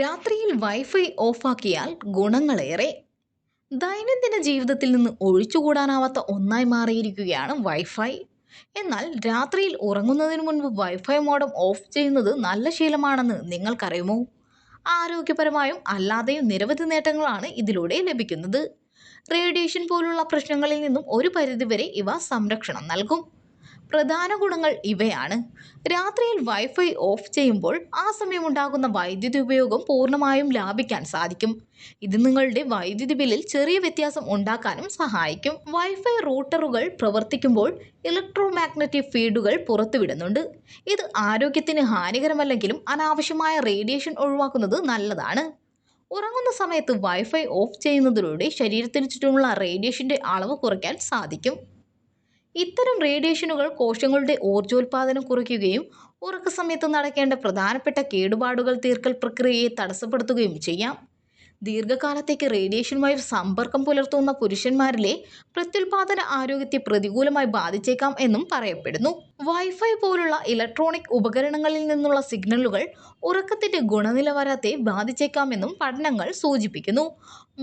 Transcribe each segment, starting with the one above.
രാത്രിയിൽ വൈഫൈ ഓഫാക്കിയാൽ ഗുണങ്ങളേറെ. ദൈനംദിന ജീവിതത്തിൽ നിന്ന് ഒഴിച്ചുകൂടാനാവാത്ത ഒന്നായി മാറിയിരിക്കുകയാണ് വൈഫൈ എന്നാൽ രാത്രിയിൽ ഉറങ്ങുന്നതിന് മുൻപ് വൈഫൈ മോഡം ഓഫ് ചെയ്യുന്നത് നല്ല ശീലമാണെന്ന് നിങ്ങൾക്കറിയുമോ? ആരോഗ്യപരമായും അല്ലാതെയും നിരവധി നേട്ടങ്ങളാണ് ഇതിലൂടെ ലഭിക്കുന്നത്. റേഡിയേഷൻ പോലുള്ള പ്രശ്നങ്ങളിൽ നിന്നും ഒരു പരിധിവരെ ഇവ സംരക്ഷണം നൽകും. പ്രധാന ഗുണങ്ങൾ ഇവയാണ്. രാത്രിയിൽ വൈഫൈ ഓഫ് ചെയ്യുമ്പോൾ ആ സമയമുണ്ടാകുന്ന വൈദ്യുതി ഉപയോഗം പൂർണമായും ലാഭിക്കാൻ സാധിക്കും. ഇത് നിങ്ങളുടെ വൈദ്യുതി ബില്ലിൽ ചെറിയ വ്യത്യാസം ഉണ്ടാക്കാനും സഹായിക്കും. വൈഫൈ റൂട്ടറുകൾ പ്രവർത്തിക്കുമ്പോൾ ഇലക്ട്രോ മാഗ്നറ്റിക് ഫീൽഡുകൾ പുറത്തുവിടുന്നുണ്ട്. ഇത് ആരോഗ്യത്തിന് ഹാനികരമല്ലെങ്കിലും അനാവശ്യമായ റേഡിയേഷൻ ഒഴിവാക്കുന്നത് നല്ലതാണ്. ഉറങ്ങുന്ന സമയത്ത് വൈഫൈ ഓഫ് ചെയ്യുന്നതിലൂടെ ശരീരത്തിന് ചുറ്റുമുള്ള റേഡിയേഷന്റെ അളവ് കുറയ്ക്കാൻ സാധിക്കും. ഇത്തരം റേഡിയേഷനുകൾ കോശങ്ങളുടെ ഊർജോൽപാദനം കുറയ്ക്കുകയും ഉറക്ക സമയത്ത് നടക്കേണ്ട പ്രധാനപ്പെട്ട കേടുപാടുകൾ തീർക്കൽ പ്രക്രിയയെ തടസ്സപ്പെടുത്തുകയും ചെയ്യാം. ദീർഘകാലത്തേക്ക് റേഡിയേഷനുമായി സമ്പർക്കം പുലർത്തുന്ന പുരുഷന്മാരിലെ പ്രത്യുൽപാദന ആരോഗ്യത്തെ പ്രതികൂലമായി ബാധിച്ചേക്കാം എന്നും പറയപ്പെടുന്നു. വൈഫൈ പോലുള്ള ഇലക്ട്രോണിക് ഉപകരണങ്ങളിൽ നിന്നുള്ള സിഗ്നലുകൾ ഉറക്കത്തിന്റെ ഗുണനിലവാരത്തെ ബാധിച്ചേക്കാമെന്നും പഠനങ്ങൾ സൂചിപ്പിക്കുന്നു.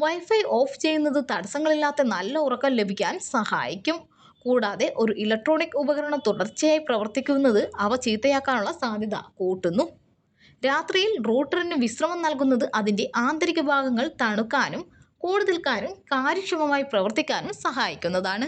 വൈഫൈ ഓഫ് ചെയ്യുന്നത് തടസ്സങ്ങളില്ലാത്ത നല്ല ഉറക്കം ലഭിക്കാൻ സഹായിക്കും. കൂടാതെ ഒരു ഇലക്ട്രോണിക് ഉപകരണം തുടർച്ചയായി പ്രവർത്തിക്കുന്നത് അവ ചീത്തയാക്കാനുള്ള സാധ്യത കൂട്ടുന്നു. രാത്രിയിൽ റൂട്ടറിന് വിശ്രമം നൽകുന്നത് അതിന്റെ ആന്തരിക ഭാഗങ്ങൾ തണുക്കാനും കൂടുതൽ കാലം കാര്യക്ഷമമായി പ്രവർത്തിക്കാനും സഹായിക്കുന്നതാണ്.